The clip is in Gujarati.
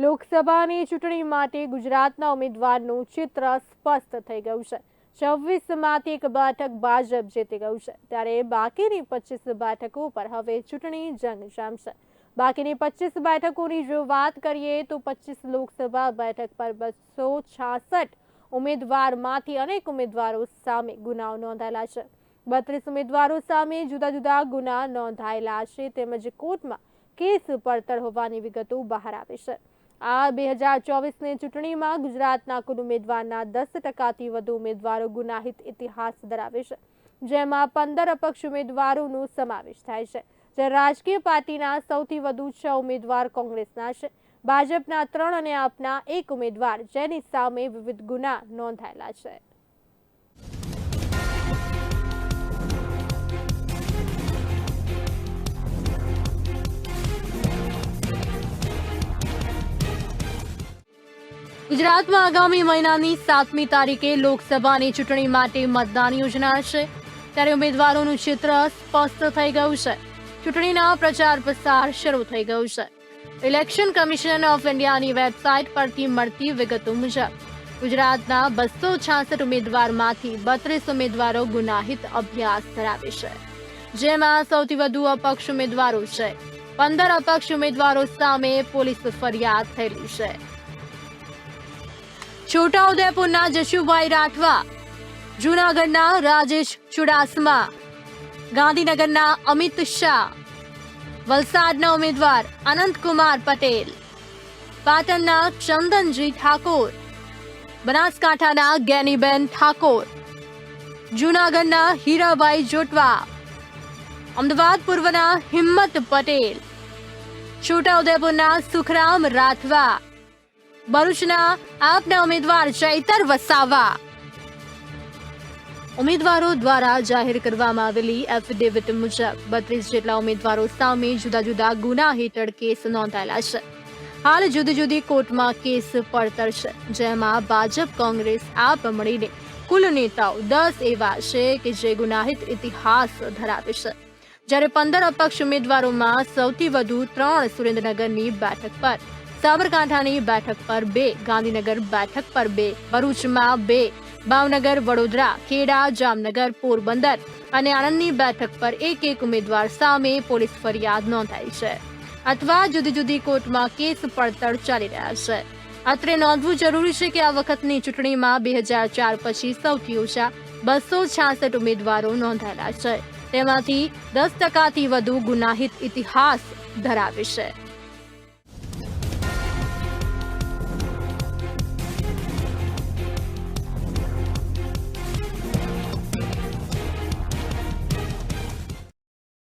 લોકસભાની ચૂંટણી માટે ગુજરાતના ઉમેદવારનું ચિત્ર સ્પષ્ટ થઈ ગયું છે. છવ્વીસમાંથી એક બેઠક ભાજપ જીતી ગયું છે. ત્યારે બાકીની પચીસ બેઠકો પર હવે ચૂંટણી જંગ જામશે. બાકીની પચીસ બેઠકોની જો વાત કરીએ તો પચીસ લોકસભા બેઠક પર બસો છાસઠ ઉમેદવારમાંથી અનેક ઉમેદવારો સામે ગુનાઓ નોંધાયેલા છે. બત્રીસ ઉમેદવારો સામે જુદા જુદા ગુના નોંધાયેલા છે. તેમજ કોર્ટમાં કેસ પડતર હોવાની વિગતો બહાર આવી છે. આ બે હજાર ચોવીસની ચૂંટણીમાં ગુજરાતના કુલ ઉમેદવારના દસ ટકાથી વધુ ઉમેદવારો ગુનાહિત ઇતિહાસ ધરાવે છે, જેમાં પંદર અપક્ષ ઉમેદવારોનો સમાવેશ થાય છે. જે રાજકીય પાર્ટીના સૌથી વધુ છ ઉમેદવાર કોંગ્રેસના છે. ભાજપના ત્રણ અને આપના એક ઉમેદવાર, જેની સામે વિવિધ ગુના નોંધાયેલા છે. ગુજરાતમાં આગામી મહિનાની સાતમી તારીખે લોકસભાની ચૂંટણી માટે મતદાન યોજનાર છે ત્યારે ઉમેદવારોનું ચિત્ર સ્પષ્ટ થઈ ગયું છે. ચૂંટણીના પ્રચાર પ્રસાર શરૂ થઈ ગયું છે. ઇલેક્શન કમિશન ઓફ ઇન્ડિયાની વેબસાઇટ પરથી મળતી વિગતો મુજબ, ગુજરાતના બસો છાસઠ ઉમેદવારમાંથી બત્રીસ ઉમેદવારો ગુનાહિત અભ્યાસ ધરાવે છે. જેમાં સૌથી વધુ અપક્ષ ઉમેદવારો છે. પંદર અપક્ષ ઉમેદવારો સામે પોલીસ ફરિયાદ થયેલી છે. છોટાઉદેપુરના જશુભાઈ રાઠવા, જૂનાગઢના રાજેશ ચુડાસમા, ગાંધીનગરના અમિત શાહ, વલસાડના ઉમેદવાર અનંતકુમાર પટેલ, પાટણના ચંદનજી ઠાકોર, બનાસકાંઠાના ગેનીબેન ઠાકોર, જૂનાગઢના હીરાભાઈ જોટવા, અમદાવાદ પૂર્વના હિંમત પટેલ, છોટાઉદેપુરના સુખરામ રાઠવા ભરૂચના આપના ઉમેદવાર ચૈતર વસાવા. ઉમેદવારો દ્વારા જાહેર કરવામાં આવેલી એફિડેવિટ મુજબ બત્રીસ જેટલા ઉમેદવારો સામે જુદા જુદા ગુના હેઠળ કેસ નોંધાયેલા છે. હાલ જુદી જુદી કોર્ટમાં કેસ પડતર છે, જેમાં ભાજપ, કોંગ્રેસ આપ મળીને કુલ નેતાઓ દસ એવા છે કે જે ગુનાહિત ઇતિહાસ ધરાવે છે. જ્યારે પંદર અપક્ષ ઉમેદવારોમાં સૌથી વધુ ત્રણ સુરેન્દ્રનગરની બેઠક પર સાબરકાંઠાની બેઠક પર બે, ગાંધીનગર બેઠક પર બે, ભરૂચમાં બે, ભાવનગર, વડોદરા, ખેડા, જામનગર, પોરબંદર અને આણંદની બેઠક પર એક એક ઉમેદવાર સામે પોલીસ ફરિયાદ નોંધાઈ છે. અથવા જુદી જુદી કોર્ટમાં કેસ પડતર ચાલી રહ્યા છે. અત્રે નોંધવું જરૂરી છે કે આ વખતની ચૂંટણીમાં બે હજાર ચાર પછી સૌથી ઓછા બસો છાસઠ ઉમેદવારો નોંધાયેલા છે. તેમાંથી દસ ટકાથી વધુ ગુનાહિત ઇતિહાસ ધરાવે છે.